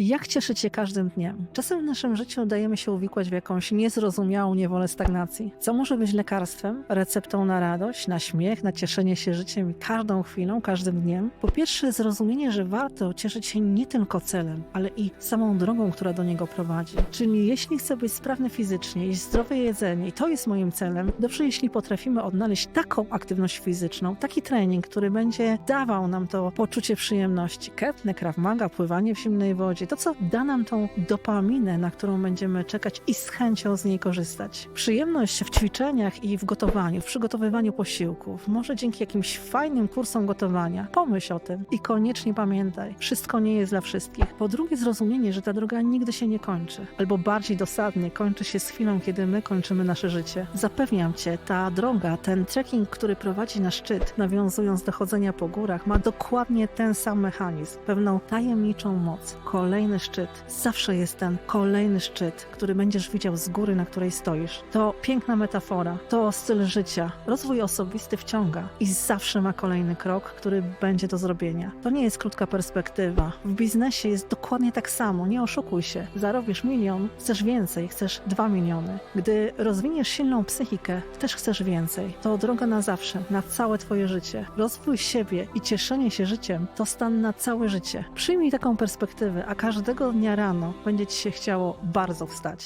Jak cieszyć się każdym dniem? Czasem w naszym życiu dajemy się uwikłać w jakąś niezrozumiałą niewolę stagnacji. Co może być lekarstwem, receptą na radość, na śmiech, na cieszenie się życiem każdą chwilą, każdym dniem? Po pierwsze, zrozumienie, że warto cieszyć się nie tylko celem, ale i samą drogą, która do niego prowadzi. Czyli jeśli chcę być sprawny fizycznie, jeść zdrowe jedzenie i to jest moim celem, dobrze jeśli potrafimy odnaleźć taką aktywność fizyczną, taki trening, który będzie dawał nam to poczucie przyjemności. Ketne, krav maga, pływanie w zimnej wodzie, to co da nam tą dopaminę, na którą będziemy czekać i z chęcią z niej korzystać. Przyjemność w ćwiczeniach i w gotowaniu, w przygotowywaniu posiłków, może dzięki jakimś fajnym kursom gotowania. Pomyśl o tym i koniecznie pamiętaj, wszystko nie jest dla wszystkich. Po drugie, zrozumienie, że ta droga nigdy się nie kończy, albo bardziej dosadnie kończy się z chwilą, kiedy my kończymy nasze życie. Zapewniam cię, ta droga, ten trekking, który prowadzi na szczyt, nawiązując do chodzenia po górach, ma dokładnie ten sam mechanizm, pewną tajemniczą moc. Kolejny szczyt, zawsze jest ten kolejny szczyt, który będziesz widział z góry, na której stoisz. To piękna metafora, to styl życia. Rozwój osobisty wciąga i zawsze ma kolejny krok, który będzie do zrobienia. To nie jest krótka perspektywa. W biznesie jest dokładnie tak samo, nie oszukuj się. Zarobisz milion, chcesz więcej, chcesz dwa miliony. Gdy rozwiniesz silną psychikę, też chcesz więcej. To droga na zawsze, na całe twoje życie. Rozwój siebie i cieszenie się życiem to stan na całe życie. Przyjmij taką perspektywę, każdego dnia rano będzie ci się chciało bardzo wstać.